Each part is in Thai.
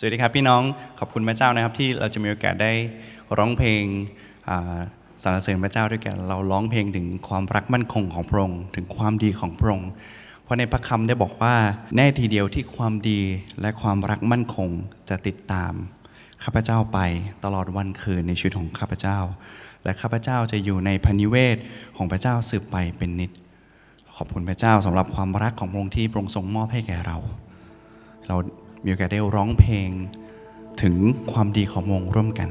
สวัสดีครับพี่น้องขอบคุณพระเจ้านะครับ ที่เราจะมีโอกาสได้ร้องเพลงสรรเสริญพระเจ้าด้วยกัน เราร้องเพลงถึงความรักมั่นคงของพระองค์ถึงความดีของพระองค์เพราะในพระคำได้บอกว่าแน่ทีเดียวที่ความดีและความรักมั่นคงจะติดตามข้าพเจ้าไปตลอดวันคืนในชีวิตของข้าพเจ้า และข้าพเจ้าจะอยู่ในพระนิเวศของพระเจ้าสืบไปเป็นนิจขอบคุณพระเจ้าสำหรับความรักของพระองค์ที่พระองค์ทรงมอบให้แก่เรา เรา มีโอกาสได้ร้องเพลง ถึงความดีของวงร่วมกัน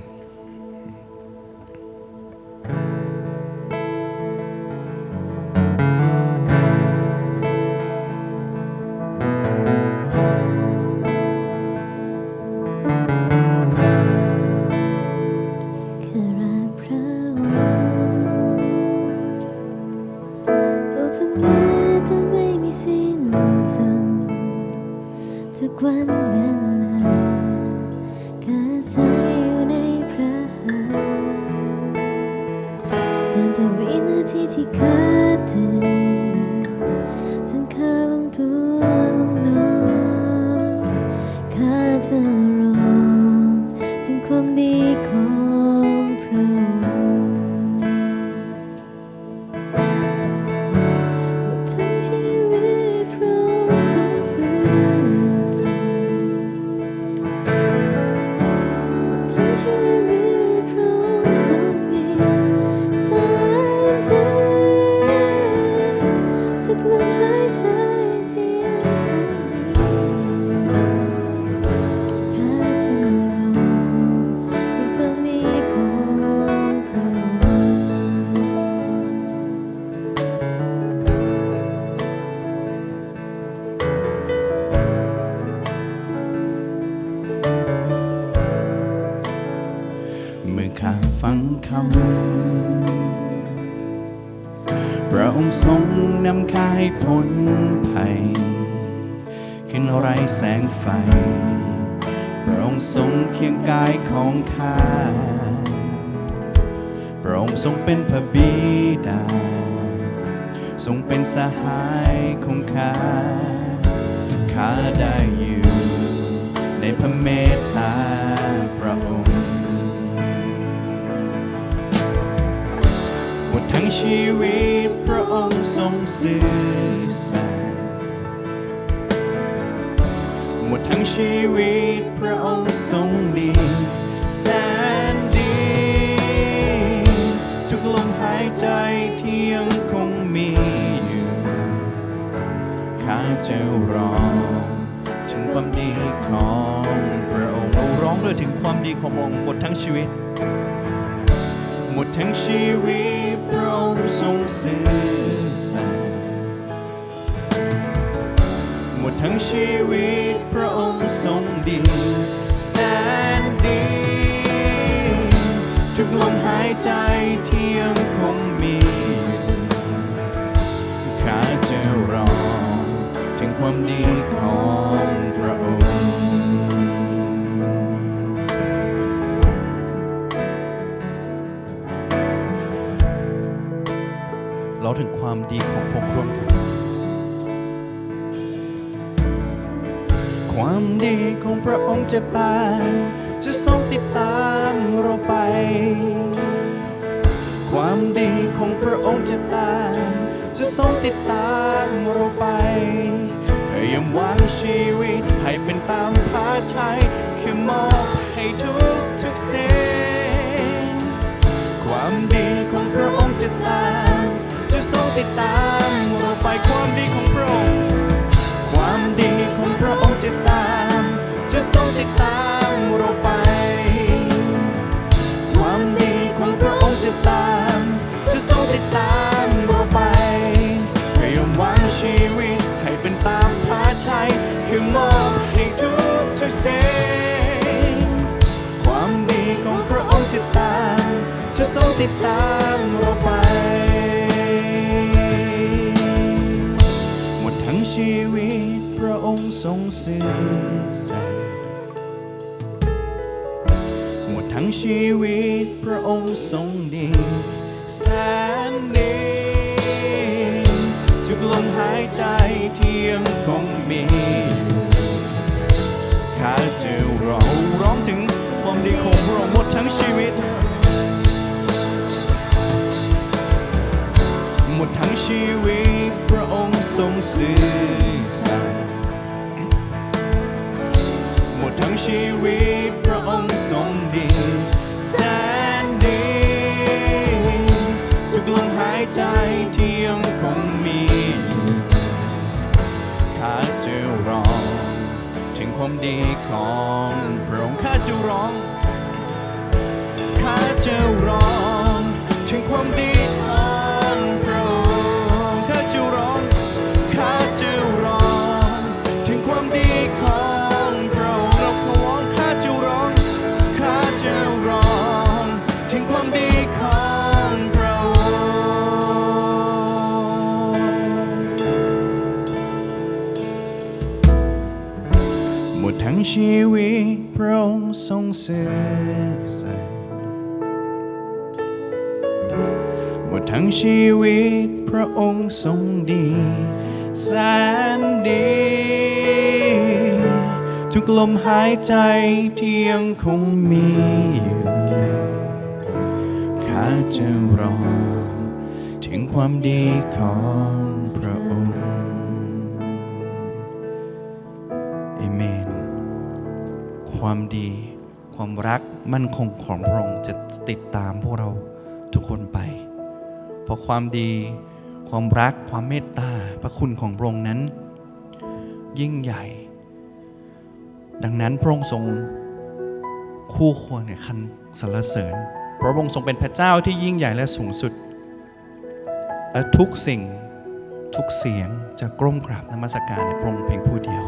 ตั้งแต่วินา ทุก ข้าให้พ้นภัยขึ้นไรแสงไฟพระองค์ทรงเคียงกายของข้าพระองค์ทรงเป็นพระบิดา ทรงเป็นสหายของข้าข้าได้อยู่ในพระเมตตา ทั้งชีวิตพระองค์ทรงซื่อสัตย์หมดทั้งชีวิตพระองค์ทรงดีแสนดี ทุกลมหายใจที่ยังคงมีอยู่ข้าจะร้องถึงความดีของพระองค์ราร้องเลยถึงความดีของพระองค์หมดทั้งชีวิต หมดทั้งชีวิต พระองทรงซื่อสัตย์หมดทั้งชีวิตพระองค์ทรงดีแสนดีทุกลมหายใจที่ยังคงมีข้าจะร้องถึงความดี ความดีของพระองค์ร่วมกันความดีของพระองค์จะตามจะทรงติดตาม จะตาม จะทรงติดตามเราไปพยายามวางชีวิตให้เป็นตามพระทัยคือมอบให้ทุกทุกสิ่งความดีของพระองค์จะตาม จะทรงติดตามเราไป หมดทั้งชีวิตพระองค์ทรงซื่อสัตย์หมดทั้งชีวิตพระองค์ทรง ดีแสนดีทุกลมหายใจที่ยังคงมีอยู่ข้าจะร้องร้องถึงความดีของพระองค์หมดทั้งชีวิต หมดทั้งชีวิตพระองค์ทรงสื่อสัตย์หมดทั้งชีวิต ใจที่ยังคงมีข้าจะร้อง ถึงความดีของพระองค์ข้าจะร้องข้าจะร้อง ถึงความดี ดทั้งชีวิตพระองค์ทรงเสียสละหมดทั้งชีวิตพระองค์ทรงดีแสนดี ทุกลมหายใจที่ยังคงมีอยู่ข้าจะรอถึงความดีของ ความดี ความรักมั่นคงของพระองค์จะติดตามพวกเราทุกคนไป เพราะความดี ความรักความเมตตาพระคุณของพระองค์นั้น ยิ่งใหญ่ ดังนั้นพระองค์ทรงคู่ควรในคันสรรเสริญเพราะพระองค์ทรงเป็นพระเจ้าที่ยิ่งใหญ่และสูงสุด และทุกสิ่งทุกเสียงจะกล้มกราบนมัสการในพระองค์เพียงผู้เดียว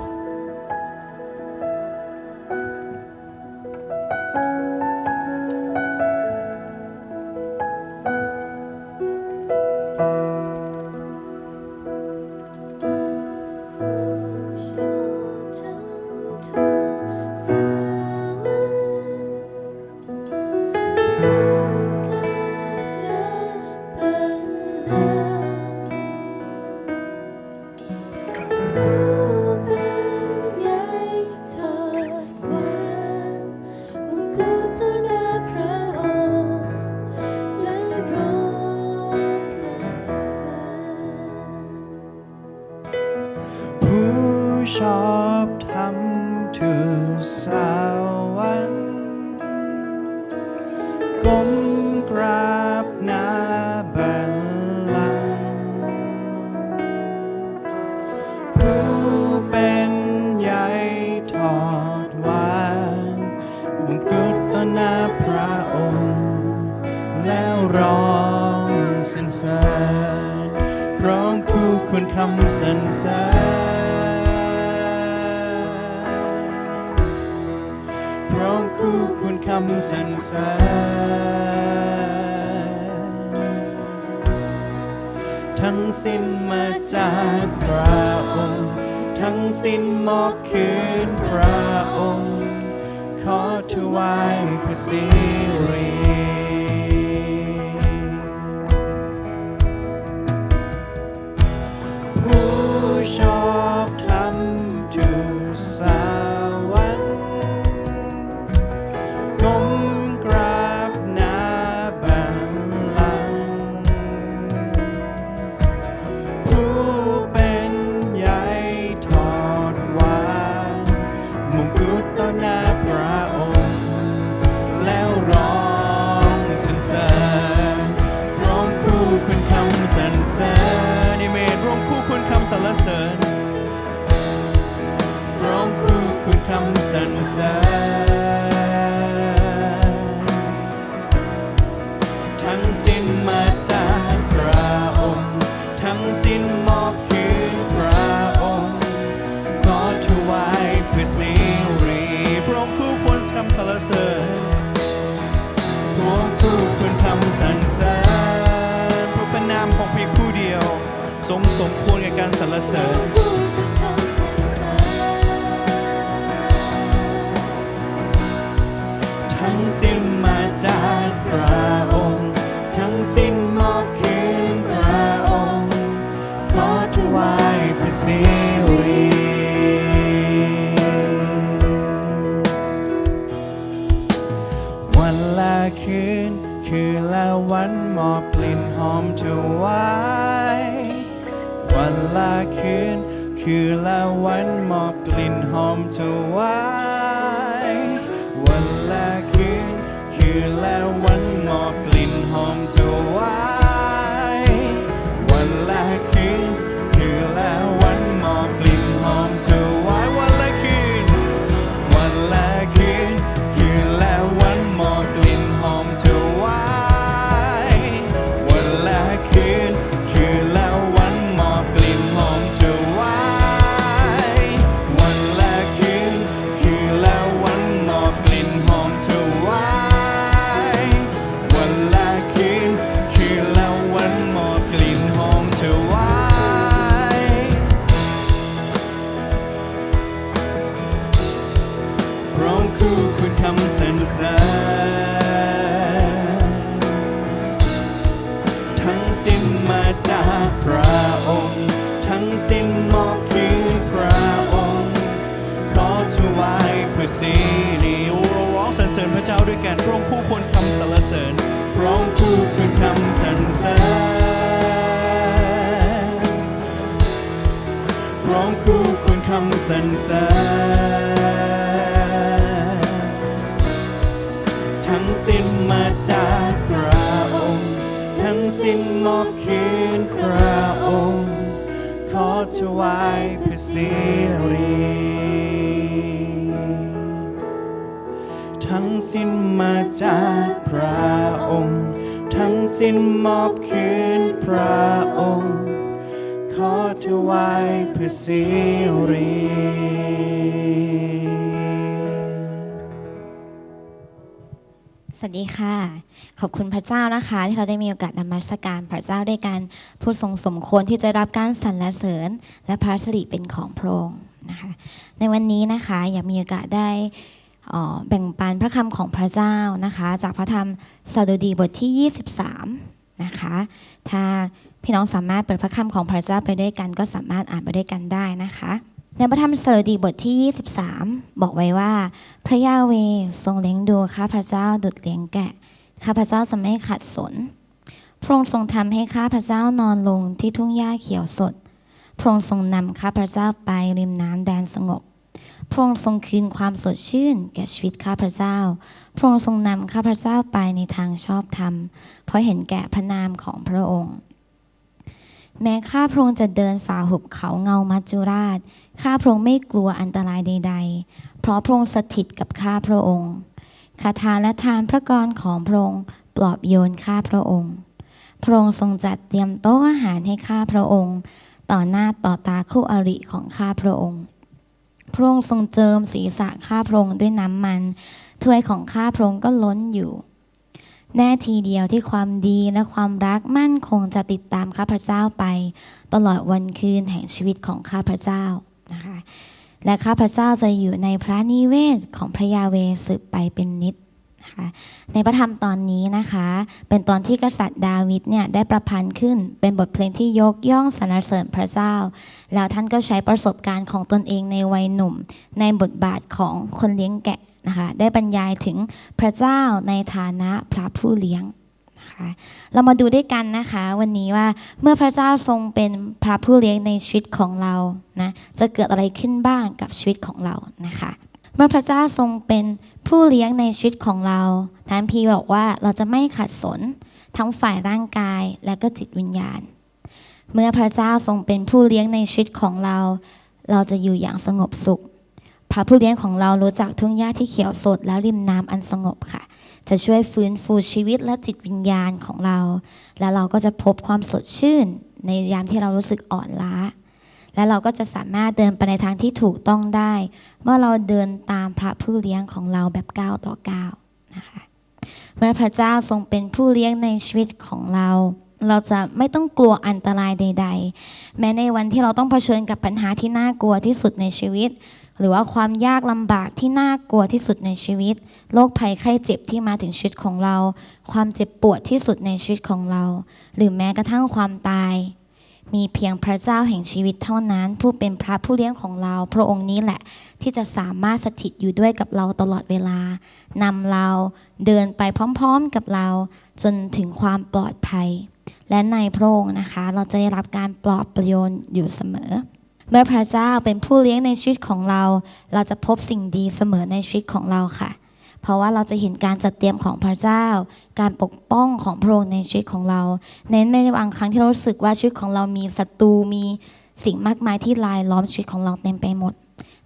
วรคำสรรเสริญร้องคู่ควรคำสรรเสริญทั้งสิ้นมาจากพระองค์ ทั้งสิ้นมอบคืนพระองค์ ขอถวายพระสิริ ช คำสรรเสริญทั้งสิ้นมาจากพระองค์ ทั้งสิ้นมอบคืนพระองค์ขอถวายเพื่อสิริพระองค์คู่ควรคำสรรเสริญพวกผู้ควรทำสรรเสริญพระประนามของเพียงผู้เดียว ทรงสมควรแก่การสรรเสริญ ทั้งสิ้นมาจากพระองค์ ทั้งสิ้นมอบคืนพระองค์ขอถวายพระสิริวันละคืน คือละวันมอบกลิ่นหอมถวายวันละคืน คือละวันมอบกลิ่นหอมถวาย นและวัน สรรเสทั้งสิ้นมาจากพระองค์ ทั้งสิ้นมอบคืนพระองค์ ขอถวายพื่อสิริทั้งสิ้นมาจากพระองค์ ทั้งสิ้นมอบคืนพระองค์ อถวายเพื่อสิริสวัสดีค่ะ ขอบคุณพระเจ้านะคะ ที่เราได้มีโอกาสนมัสการพระเจ้าด้วยกันผู้ทรงสมควรที่จะรับการสรรเสริญ และพระสิริเป็นของพระองค์นะคะ ในวันนี้นะคะอยากมีโอกาสได้แบ่งปันพระคำของพระเจ้านะคะ จากพระธรรมสดุดีบทที่ 23 นะคะ ถ้า พี่น้องสามารถเปิดพระคำของพระเจ้าไปด้วยกัน ก็สามารถอ่านไปด้วยกันได้นะคะ ในพระธรรมสดุดีบทที่ 23 บอกไว้ว่า พระยาเวทรงเลี้ยงดูข้าพระเจ้าดุจเลี้ยงแกะข้าพระเจ้าจะไม่ขัดสน พระองค์ทรงทำให้ข้าพระเจ้านอนลงที่ทุ่งหญ้าเขียวสด พระองค์ทรงนำข้าพระเจ้าไปริมน้ำแดนสงบ พระองค์ทรงคืนความสดชื่น แก่ชีวิตข้าพระเจ้า พระองค์ทรงนำข้าพระเจ้าไปในทางชอบธรรม เพราะเห็นแก่พระนามของพระองค์ แม้ข้าพระองค์จะเดินฝ่าหุบเขาเงามัจจุราช ข้าพระองค์ไม่กลัวอันตรายใด ๆ เพราะพระองค์สถิตกับข้าพระองค์คาถาและทานพระกรของพระองค์ปลอบโยนข้าพระองค์ พระองค์ทรงจัดเตรียมโต๊ะอาหารให้ข้าพระองค์ ต่อหน้าต่อตาคู่อริของข้าพระองค์ พระองค์ทรงเจิมศีรษะข้าพระองค์ด้วยน้ำมันถ้วยของข้าพระองค์ก็ล้นอยู่ แน่ทีเดียวที่ความดีและความรักมั่นคงจะติดตามข้าพเจ้าไป ตลอดวันคืนแห่งชีวิตของข้าพเจ้านะคะและข้าพเจ้าจะอยู่ในพระนิเวศของพระยาเวสืบไปเป็นนิจนะคะในพระธรรมตอนนี้นะคะ เป็นตอนที่กษัตริย์ดาวิดเนี่ยได้ประพันธ์ขึ้นเป็นบทเพลงที่ยกย่องสรรเสริญพระเจ้า แล้วท่านก็ใช้ประสบการณ์ของตนเองในวัยหนุ่ม ในบทบาทของคนเลี้ยงแกะ นะคะได้บรรยายถึงพระเจ้าในฐานะพระผู้เลี้ยงนะคะเรามาดูด้วยกันนะคะวันนี้ว่าเมื่อพระเจ้าทรงเป็นพระผู้เลี้ยงในชีวิตของเรานะจะเกิดอะไรขึ้นบ้างกับชีวิตของเรานะคะเมื่อพระเจ้าทรงเป็นผู้เลี้ยงในชีวิตของเราท่านพีบอกว่าเราจะไม่ขัดสนทั้งฝ่ายร่างกายและก็จิตวิญญาณ เมื่อพระเจ้าทรงเป็นผู้เลี้ยงในชีวิตของเรา เราจะอยู่อย่างสงบสุข พระผู้เลี้ยงของเรารู้จักทุ่งหญ้าที่เขียวสดและริมน้ำอันสงบค่ะ จะช่วยฟื้นฟูชีวิตและจิตวิญญาณของเรา และเราก็จะพบความสดชื่น ในยามที่เรารู้สึกอ่อนล้า และเราก็จะสามารถเดินไปในทางที่ถูกต้องได้ เมื่อเราเดินตามพระผู้เลี้ยงของเราแบบก้าวต่อก้าวนะคะเมื่อพระเจ้าทรงเป็นผู้เลี้ยงในชีวิตของเรา เราจะไม่ต้องกลัวอันตรายใด ๆ แม้ในวันที่เราต้องเผชิญกับปัญหาที่น่ากลัวที่สุดในชีวิต หรือว่าความยากลำบากที่น่ากลัวที่สุดในชีวิต โรคภัยไข้เจ็บที่มาถึงชีวิตของเรา ความเจ็บปวดที่สุดในชีวิตของเรา หรือแม้กระทั่งความตาย มีเพียงพระเจ้าแห่งชีวิตเท่านั้น ผู้เป็นพระผู้เลี้ยงของเรา พระองค์นี้แหละ ที่จะสามารถสถิตอยู่ด้วยกับเราตลอดเวลานำเราเดินไปพร้อมๆกับเรา จนถึงความปลอดภัย และในพระองค์นะคะ เราจะได้รับการปลอบประโยชน์อยู่เสมอ เมื่อพระเจ้าเป็นผู้เลี้ยงในชีวิตของเรา เราจะพบสิ่งดีเสมอในชีวิตของเราค่ะ เพราะว่าเราจะเห็นการจัดเตรียมของพระเจ้า การปกป้องของพระองค์ในชีวิตของเรา เน้นในบางครั้งที่เรารู้สึกว่าชีวิตของเรามีศัตรูมีสิ่งมากมายที่ลายล้อมชีวิตของเราเต็มไปหมด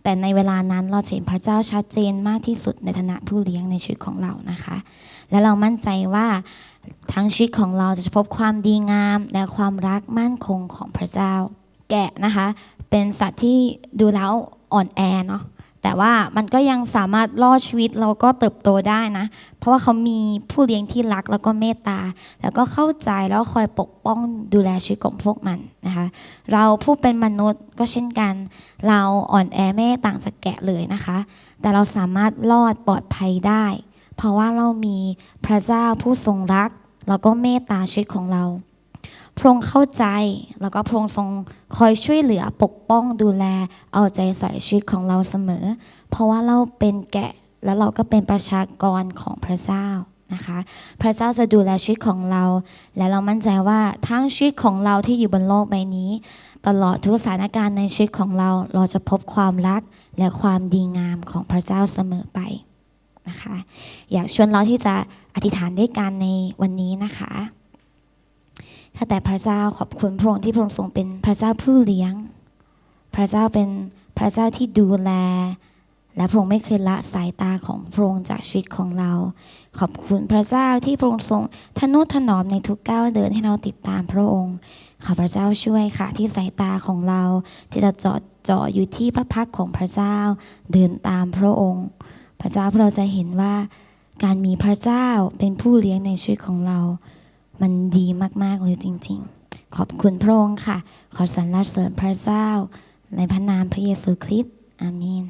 แต่ในเวลานั้นเราเห็นพระเจ้าชัดเจนมากที่สุดในฐานะผู้เลี้ยงในชีวิตของเรานะคะ และเรามั่นใจว่าทั้งชีวิตของเราจะพบความดีงาม และความรักมั่นคงของพระเจ้า แกะนะคะ เป็นสัตว์ที่ดูแล้วอ่อนแอเนาะแต่ว่ามันก็ยังสามารถรอดชีวิตเราก็เติบโตได้นะ เพราะว่าเขามีผู้เลี้ยงที่รักแล้วก็เมตตา แล้วก็เข้าใจแล้วคอยปกป้องดูแลชีวิตของพวกมันนะคะ เราผู้เป็นมนุษย์ก็เช่นกัน เราอ่อนแอไม่ต่างจากแกะเลยนะคะ แต่เราสามารถรอดปลอดภัยได้ เพราะว่าเรามีพระเจ้าผู้ทรงรัก แล้วก็เมตตาชีวิตของเรา พระองค์เข้าใจแล้วก็พระองค์ทรงคอยช่วยเหลือปกป้องดูแลเอาใจใส่ชีวิตของเราเสมอ เพราะว่าเราเป็นแกะแล้วเราก็เป็นประชากรของพระเจ้านะคะ พระเจ้าจะดูแลชีวิตของเรา และเรามั่นใจว่าทั้งชีวิตของเราที่อยู่บนโลกใบนี้ ตลอดทุกสถานการณ์ในชีวิตของเรา เราจะพบความรักและความดีงามของพระเจ้าเสมอไปนะคะ อยากชวนเราที่จะอธิษฐานด้วยกันในวันนี้นะคะ ข้าแต่พระเจ้าขอบคุณพระองค์ที่พระองค์ทรงเป็นพระเจ้าผู้เลี้ยง พระเจ้าเป็นพระเจ้าที่ดูแล และพระองค์ไม่เคยละสายตาของพระองค์จากชีวิตของเรา ขอบคุณพระเจ้าที่พระองค์ทรงทนุถนอมในทุกก้าวเดินให้เราติดตามพระองค์ขอพระเจ้าช่วยค่ะที่สายตาของเราที่จะจอดจ่ออยู่ที่พระพักของพระเจ้าเดินตามพระองค์ พระเจ้าเราจะเห็นว่าการมีพระเจ้าเป็นผู้เลี้ยงในชีวิตของเรา มันดีมาก ๆ เลยจริง ๆ ขอบคุณพระองค์ค่ะ ขอสรรเสริญพระเจ้า ในพระนามพระเยซูคริสต์อาเมน